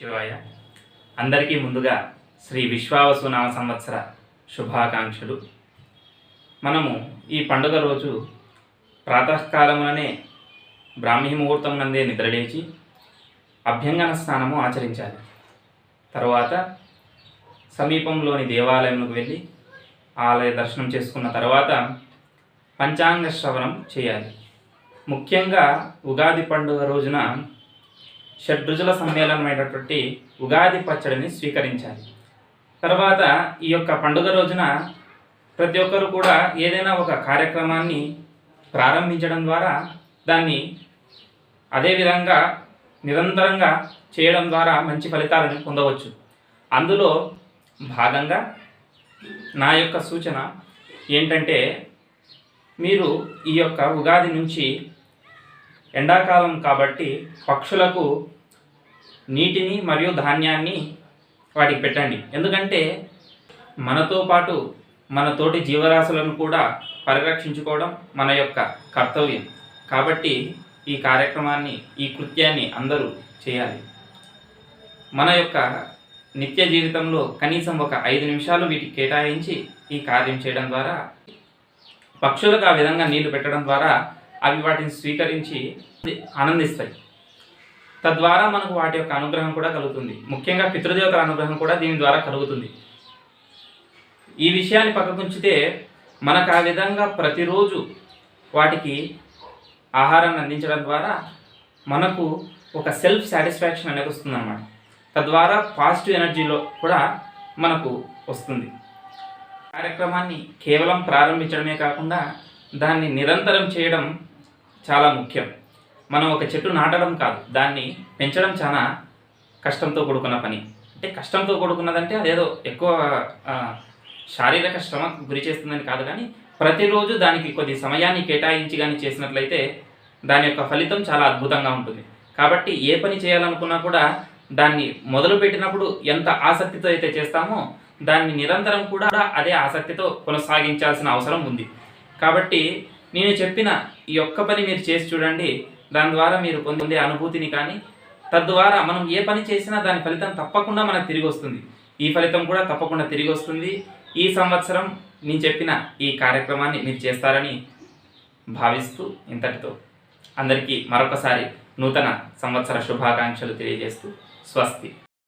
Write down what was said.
శివాయ. అందరికీ ముందుగా శ్రీ విశ్వావసు నామ సంవత్సర శుభాకాంక్షలు. మనము ఈ పండుగ రోజు ప్రాతకాలముననే బ్రాహ్మీ ముహూర్తం నందే నిద్రలేచి అభ్యంగన స్నానము ఆచరించాలి. తర్వాత సమీపంలోని దేవాలయంలోకి వెళ్ళి ఆలయ దర్శనం చేసుకున్న తర్వాత పంచాంగ శ్రవణం చేయాలి. ముఖ్యంగా ఉగాది పండుగ రోజున షడ్రుజుల సమ్మేళనమైనటువంటి ఉగాది పచ్చడిని స్వీకరించాలి. తర్వాత ఈ యొక్క పండుగ రోజున ప్రతి ఒక్కరు కూడా ఏదైనా ఒక కార్యక్రమాన్ని ప్రారంభించడం ద్వారా దాన్ని అదే విధంగా నిరంతరంగా చేయడం ద్వారా మంచి ఫలితాలను పొందవచ్చు. అందులో భాగంగా నా యొక్క సూచన ఏంటంటే మీరు ఈ యొక్క ఉగాది నుంచి ఎండాకాలం కాబట్టి పక్షులకు నీటిని మరియు ధాన్యాన్ని వాటికి పెట్టండి. ఎందుకంటే మనతో పాటు మన తోటి జీవరాశులను కూడా పరిరక్షించుకోవడం మన యొక్క కర్తవ్యం. కాబట్టి ఈ కార్యక్రమాన్ని ఈ కృత్యాన్ని అందరూ చేయాలి. మన యొక్క నిత్య జీవితంలో కనీసం ఒక ఐదు నిమిషాలు వీటికి కేటాయించి ఈ కార్యం చేయడం ద్వారా పక్షులకు ఆ విధంగా నీళ్ళు పెట్టడం ద్వారా అవి వాటిని స్వీకరించి ఆనందిస్తాయి. తద్వారా మనకు వాటి యొక్క అనుగ్రహం కూడా కలుగుతుంది. ముఖ్యంగా పితృదేవతల అనుగ్రహం కూడా దీని ద్వారా కలుగుతుంది. ఈ విషయాన్ని పక్కకుంచితే మనకు ఆ విధంగా ప్రతిరోజు వాటికి ఆహారాన్ని అందించడం ద్వారా మనకు ఒక సెల్ఫ్ సాటిస్ఫాక్షన్ అనేది వస్తుందన్నమాట. తద్వారా పాజిటివ్ ఎనర్జీలో కూడా మనకు వస్తుంది. కార్యక్రమాన్ని కేవలం ప్రారంభించడమే కాకుండా దాన్ని నిరంతరం చేయడం చాలా ముఖ్యం. మనం ఒక చెట్టు నాటడం కాదు దాన్ని పెంచడం చాలా కష్టంతో కూడుకున్న పని. అంటే కష్టంతో కూడుకున్నదంటే అదేదో ఎక్కువ శారీరక శ్రమ గురి చేస్తుందని కాదు కానీ ప్రతిరోజు దానికి కొద్ది సమయాన్ని కేటాయించి కానీ చేసినట్లయితే దాని యొక్క ఫలితం చాలా అద్భుతంగా ఉంటుంది. కాబట్టి ఏ పని చేయాలనుకున్నా కూడా దాన్ని మొదలు పెట్టినప్పుడు ఎంత ఆసక్తితో అయితే చేస్తామో దాన్ని నిరంతరం కూడా అదే ఆసక్తితో కొనసాగించాల్సిన అవసరం ఉంది. కాబట్టి నేను చెప్పిన ఈ ఒక్క పని మీరు చేసి చూడండి. దాని ద్వారా మీరు పొందే అనుభూతిని కానీ తద్వారా మనం ఏ పని చేసినా దాని ఫలితం తప్పకుండా మనకు తిరిగి వస్తుంది. ఈ ఫలితం కూడా తప్పకుండా తిరిగి వస్తుంది. ఈ సంవత్సరం నేను చెప్పిన ఈ కార్యక్రమాన్ని మీరు చేస్తారని భావిస్తూ ఇంతటితో అందరికీ మరొకసారి నూతన సంవత్సర శుభాకాంక్షలు తెలియజేస్తూ స్వస్తి.